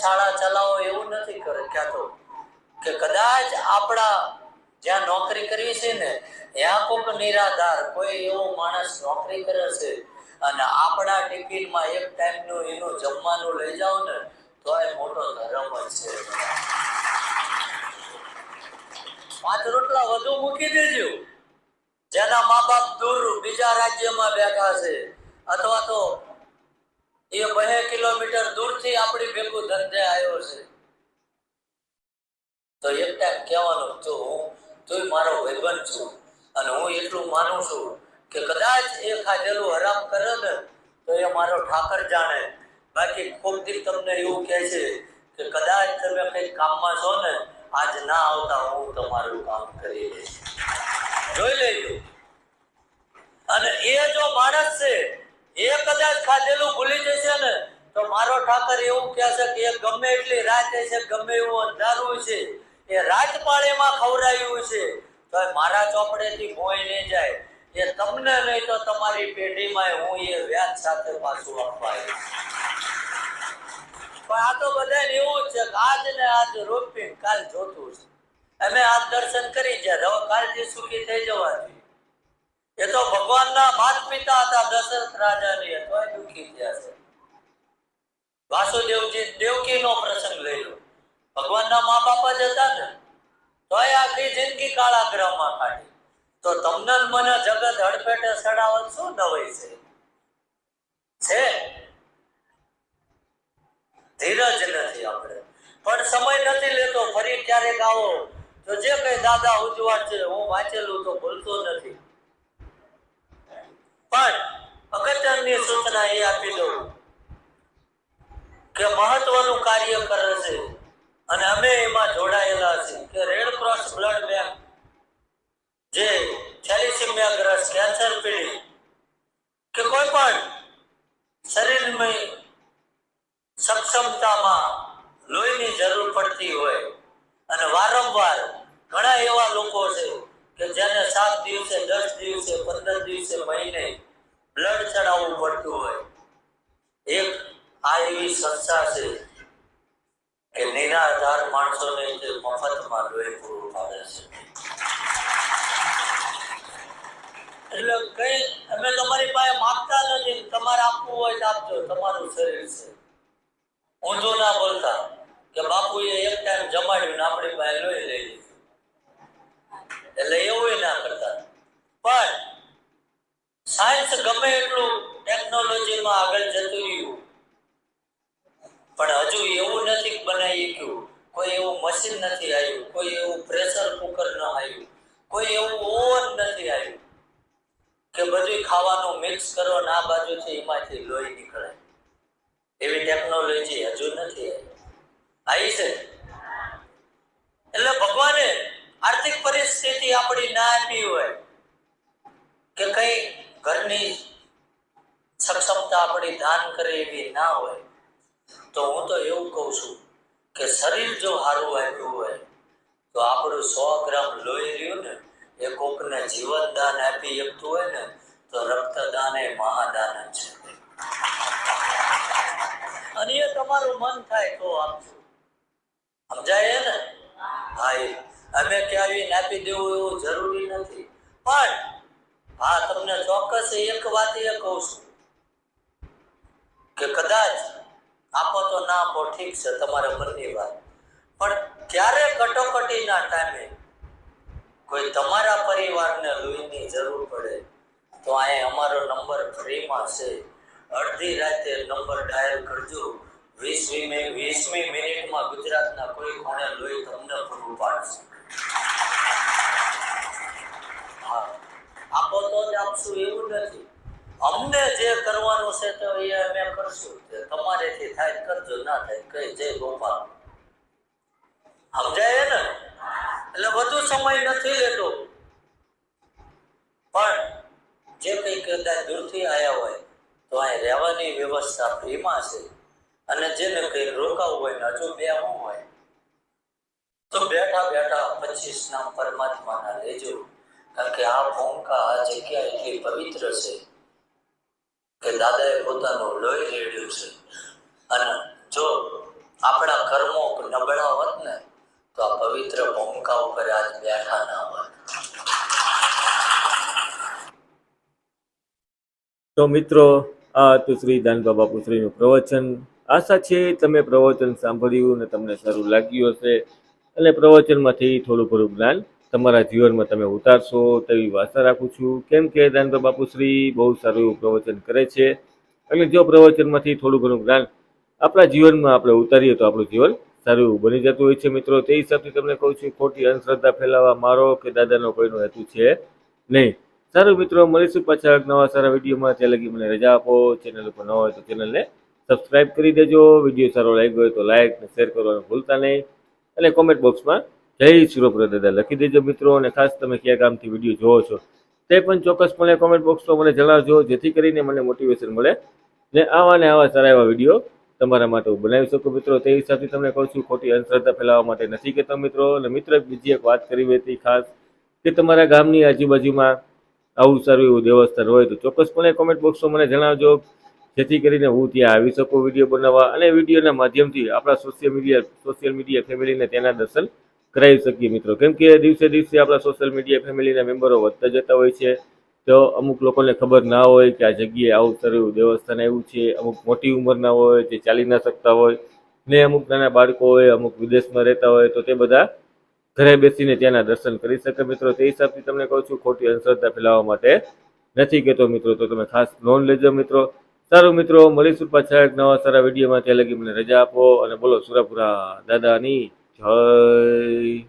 શાળા ચલાવો એવું નથી ક્યાં કે કદાચ આપણા જ્યાં નોકરી કરવી છે ને, ત્યાં કોઈક નિરાધાર, કોઈ એવો માણસ નોકરી કરે છે અને આપણા ટિફિનમાં એક ટાઈમનું એનું જમવાનું લઈ જાઓ ને, તો એ મોટો ધર્મ છે. પાંચ રોટલા વધુ મૂકી દેજો. જેના મા બાપ દૂર બીજા રાજ્યમાં બેઠા છે, અથવા તો એ બે કિલોમીટર દૂરથી આપણી ભેગું ધંધે આવ્યો છે. તો એક કહેવાનું તો હું મારો ભાઈબંધ છું અને હું એટલું માનું છું કે કદાચ એ ખાધેલું હરામ કરે ને તો એ મારો ઠાકર જાણે. બાકી કોક દી તમને એવું કહે છે કે કદાચ તમે કંઈક કામમાં છો ને, આજ ના આવતા હું તમારું કામ કરી દઈશ જોઈ લેજો. અને એ જો માણસ છે એ કદાચ ખાધેલું ભૂલી જશે ને, તો મારો ઠાકર એવું કહે છે કે એ ગમે એટલી રાત છે, ગમે એવું અંધારું છે, એ રાજપાળીમાં ખવડાયું છે, તો મારા ચોપડેથી ભોય નહીં જાય. એ તમને નહીં તો તમારી પેઢીમાં હું એ વ્યાજ સાથે પાછું આપવા પણ આ તો બધાને એવું છે કે આજ ને આજ રોપી કાલ જોતું છે. અમે આ દર્શન કરી ગયા, હવે કાળજી સુખી થઈ જવા જોઈએ એ તો ભગવાનના માત પિતા હતા, દશરથ રાજાની અથવા દુઃખી થયા છે. વાસુદેવજી દેવકીનો પ્રસંગ લઈ લો. ભગવાનના મા બાપ જ હતા ને, તોય આખી જિંદગી કાળાગ્રહમાં કાઢી. તો તમને મને જગત હડપેટે સડાવત શું નવાઈ છે? છે. ધીરજ નથી આપણે. પણ સમય નથી લેતો, ફરી ક્યારેક આવો. તો જે કઈ દાદા ઉજવા છે, હું વાંચેલું તો ભૂલતો નથી પણ અગત્યની સૂચના એ આપી દઉં કે મહત્વનું કાર્ય કરે છે. અને અમે એમાં જોડાયેલા છે કે રેડ ક્રોસ બ્લડ બેંક જે થેલિસીમિયા કેન્સર પીડિત કે કોઈ પણ શરીરમાં સક્ષમતામાં લોહીની જરૂર પડતી હોય. અને વારંવાર ઘણા એવા લોકો છે કે જેને સાત દિવસે, દસ દિવસે, પંદર દિવસે મહિને બ્લડ ચડાવવું પડતું હોય. એક આ એવી સંસ્થા છે કે નિરાધાર માણસોને તે મફતમાં લોહી પૂરું પાડે છે. એટલે કઈ અમે તમારી પાસે માગતા નથી તમારે આપવું હોય તો આપજો, તમારું શરીર છે. ઊંધું ના બોલતા કે બાપુએ એક ટાઈમ જમાડ્યું આપણી પાસે લોહી લઈ લીધું. એટલે એવું ના કરતા. પણ સાયન્સ ગમે એટલું ટેકનોલોજીમાં આગળ જતું રહ્યું. પણ હજુ એવું નથી બનાવી ગયું. કોઈ એવું મશીન નથી આવ્યું. કોઈ એવું પ્રેશર કુકર ન આવ્યું. કોઈ એવું ઓવન નથી આવ્યું. કે બધું ખાવાનું મિક્સ કરો ને આ બાજુથી એમાંથી લોહી નીકળે. એવી ટેકનોલોજી હજુ નથી આવી છે. એટલે ભગવાને આર્થિક પરિસ્થિતિ આપણી ના આપી હોય. કે કઈ ઘરની સક્ષમતા આપણી દાન કરે એવી ના હોય તો હું તો એવું કહું છું કે શરીર જો સારું આપ્યું હોય તો આપણું સો ગ્રામ લોહી રહ્યું ને એ કોકને જીવન દાન આપી શકતું હોય ને તો રક્તદાન એ મહાદાન છે. અને એ તમારું મન થાય તો આપજો સમજાય ને? હા. એ. અમે ક્યાંય આપી દેવું એવું જરૂરી નથી. પણ હા, તમને ચોક્કસ એક વાત એ કહું છું કે કદાચ આપો તો ના આપો, ઠીક છે, તમારે મનની વાત. પણ ક્યારે કટોકટીના ટાઈમે કોઈ તમારા પરિવારને લોહીની જરૂર પડે, તો અહીંયા અમારો નંબર ફ્રીમાં છે. અડધી રાતે નંબર ડાયલ કરજો. વીસમી વીસમી મિનિટમાં ગુજરાતના કોઈ ખૂણે લોહી તમને પૂરું પાડશે હા આપો તો જ આપશું એવું નથી. અમને જે કરવાનું છે તો એ અમે કરશું. તમારેથી થાય કરજો, ના થાય કઈ જય ગોપાલ. સમજાય ને એટલે વધુ સમય નથી લેતો. પણ જે કંઈ કદાચ દૂરથી આવ્યા હોય, તો અહીં રહેવાની વ્યવસ્થા ફ્રીમાં છે. અને જેને કંઈ રોકાવું હોય ને, હજુ બે હું હોય, તો બેઠા બેઠા પચીસ નામ પરમાત્માના લેજો. કારણ કે આ ભૂમિકા આ જગ્યા એટલી પવિત્ર છે કે દાદાએ પોતાનું લોહી રેડ્યું છે. અને જો આપણા કર્મો નબળા હોત ને, તો આ પવિત્ર ભૂમિકા ઉપર આજ બેઠા ના હોત તો મિત્રો, આ હતું શ્રી દાનબા બાપુશ્રીનું પ્રવચન. આશા છે તમે પ્રવચન સાંભળ્યું અને તમને સારું લાગ્યું હશે. અને પ્રવચનમાંથી થોડું ઘણું જ્ઞાન તમારા જીવનમાં તમે ઉતારશો તેવી આશા રાખું છું. કેમ કે દાનબા બાપુશ્રી બહુ સારું એવું પ્રવચન કરે છે. એટલે જો પ્રવચનમાંથી થોડું ઘણું જ્ઞાન આપણા જીવનમાં આપણે ઉતારીએ તો આપણું જીવન સારું એવું બની જતું હોય છે મિત્રો. તે હિસાબથી તમને કહું છું, ખોટી અંધશ્રદ્ધા ફેલાવવા મારો કે દાદાનો કોઈનો હેતુ છે નહીં. સારું મિત્રો, મળીશું પાછા નવા સારા વિડીયોમાં. ત્યાં લગી મને રજા આપો. ચેનલ ઉપર ન હોય તો ચેનલને સબસ્ક્રાઈબ કરી દેજો. વીડિયો સારો લાગ્યો હોય તો લાઇક શેર કરવાનું ભૂલતા નહીં. અને કોમેન્ટ બોક્સમાં જય સુરપ્ર દાદા. લખી દેજો મિત્રો અને ખાસ તમે કયા ગામથી વીડિયો જોવો છો તે પણ ચોક્કસપણે કોમેન્ટ બોક્સમાં મને જણાવજો, જેથી કરીને મને મોટિવેશન મળે ને આવા ને આવા સારા એવા વીડિયો તમારા માટે હું બનાવી શકું મિત્રો. તે હિસાબથી તમને કહું છું, ખોટી અંધશ્રદ્ધા ફેલાવવા માટે નથી કહેતો મિત્રો. અને મિત્ર બીજી એક વાત કરવી હતી ખાસ કે તમારા ગામની આજુબાજુમાં આવું સારું એવું દેવસ્થાન હોય તો ચોક્કસપણે કોમેન્ટ બોક્સમાં મને જણાવજો, જેથી કરીને હું ત્યાં આવી શકું વીડિયો બનાવવા. અને વિડીયોના માધ્યમથી આપણા સોશિયલ મીડિયા સોશિયલ મીડિયા ફેમિલીને તેના દર્શન કરાવી શકીએ મિત્રો. કેમ કે દિવસે દિવસે આપણા સોશિયલ મીડિયા ફેમિલીના મેમ્બરો વધતા જતા હોય છે. તો અમુક લોકોને ખબર ના હોય કે આ જગ્યાએ આવું સારું દેવસ્થાન આવ્યું છે. અમુક મોટી ઉંમરના હોય, જે ચાલી ના શકતા હોય. ને અમુક નાના બાળકો હોય અમુક વિદેશમાં રહેતા હોય તો તે બધા ઘરે બેસીને ત્યાંના દર્શન કરી શકે મિત્રો. તે હિસાબથી તમને કહું છું, ખોટી અંધશ્રદ્ધા ફેલાવવા માટે નથી કહેતો મિત્રો. તો તમે ખાસ નોંધ લેજો મિત્રો. સારું મિત્રો, મળીશું પાછા એક નવા સારા વિડીયોમાં ત્યાં લગી મને રજા આપો અને બોલો, સુરાપુરા દાદાની જય